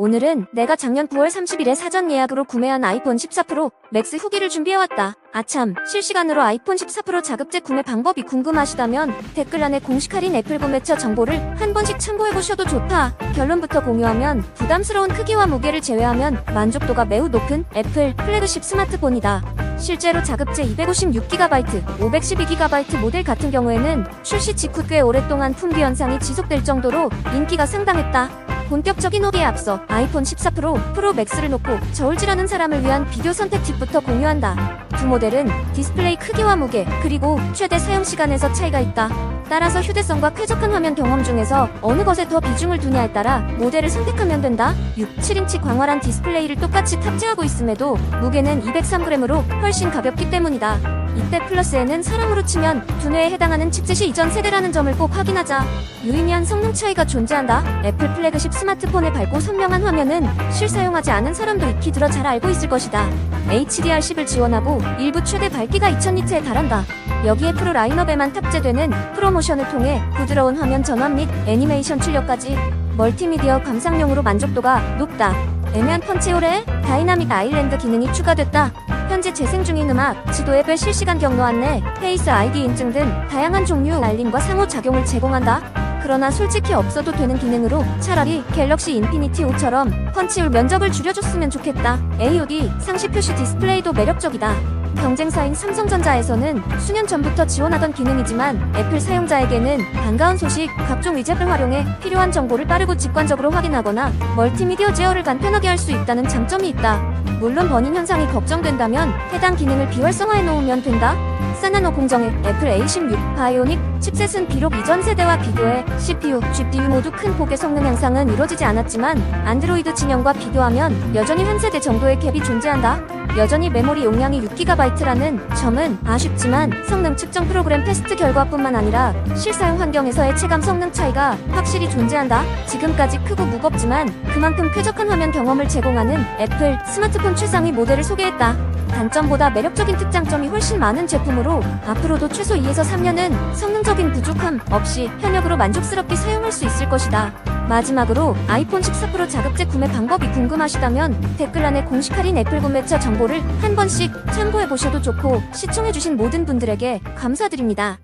오늘은 내가 작년 9월 30일에 사전 예약으로 구매한 아이폰 14 프로 맥스 후기를 준비해왔다. 아참, 실시간으로 아이폰 14 프로 자급제 구매 방법이 궁금하시다면 댓글란에 공식 할인 애플 구매처 정보를 한 번씩 참고해보셔도 좋다. 결론부터 공유하면 부담스러운 크기와 무게를 제외하면 만족도가 매우 높은 애플 플래그십 스마트폰이다. 실제로 자급제 256GB, 512GB 모델 같은 경우에는 출시 직후 꽤 오랫동안 품귀 현상이 지속될 정도로 인기가 상당했다. 본격적인 후기에 앞서 아이폰 14 프로, 프로 맥스를 놓고 저울질하는 사람을 위한 비교 선택 팁부터 공유한다. 두 모델은 디스플레이 크기와 무게, 그리고 최대 사용 시간에서 차이가 있다. 따라서 휴대성과 쾌적한 화면 경험 중에서 어느 것에 더 비중을 두냐에 따라 모델을 선택하면 된다. 6, 7인치 광활한 디스플레이를 똑같이 탑재하고 있음에도 무게는 203g으로 훨씬 가볍기 때문이다. 이때 플러스에는 사람으로 치면 두뇌에 해당하는 칩셋이 이전 세대라는 점을 꼭 확인하자. 유의미한 성능 차이가 존재한다. 애플 플래그십 스마트폰의 밝고 선명한 화면은 실사용하지 않은 사람도 익히 들어 잘 알고 있을 것이다. HDR10을 지원하고 일부 최대 밝기가 2000니트에 달한다. 여기에 프로 라인업에만 탑재되는 프로모션을 통해 부드러운 화면 전환 및 애니메이션 출력까지 멀티미디어 감상용으로 만족도가 높다. 애매한 펀치홀에 다이나믹 아일랜드 기능이 추가됐다. 현재 재생 중인 음악, 지도 앱의 실시간 경로 안내, 페이스 아이디 인증 등 다양한 종류 알림과 상호작용을 제공한다. 그러나 솔직히 없어도 되는 기능으로 차라리 갤럭시 인피니티 5처럼 펀치홀 면적을 줄여줬으면 좋겠다. AOD 상시 표시 디스플레이도 매력적이다. 경쟁사인 삼성전자에서는 수년 전부터 지원하던 기능이지만 애플 사용자에게는 반가운 소식, 각종 위젯을 활용해 필요한 정보를 빠르고 직관적으로 확인하거나 멀티미디어 제어를 간편하게 할 수 있다는 장점이 있다. 물론 버닝 현상이 걱정된다면 해당 기능을 비활성화해 놓으면 된다. 사나노 공정의 애플 A16 바이오닉 칩셋은 비록 이전 세대와 비교해 CPU, GPU 모두 큰 폭의 성능 향상은 이루어지지 않았지만 안드로이드 진영과 비교하면 여전히 한 세대 정도의 갭이 존재한다. 여전히 메모리 용량이 6GB라는 점은 아쉽지만 성능 측정 프로그램 테스트 결과뿐만 아니라 실사용 환경에서의 체감 성능 차이가 확실히 존재한다. 지금까지 크고 무겁지만 그만큼 쾌적한 화면 경험을 제공하는 애플 스마트폰 최상위 모델을 소개했다. 단점보다 매력적인 특장점이 훨씬 많은 제품으로 앞으로도 최소 2에서 3년은 성능적인 부족함 없이 현역으로 만족스럽게 사용할 수 있을 것이다. 마지막으로 아이폰 14 프로 자급제 구매 방법이 궁금하시다면 댓글란에 공식 할인 애플 구매처 정보를 한 번씩 참고해 보셔도 좋고 시청해주신 모든 분들에게 감사드립니다.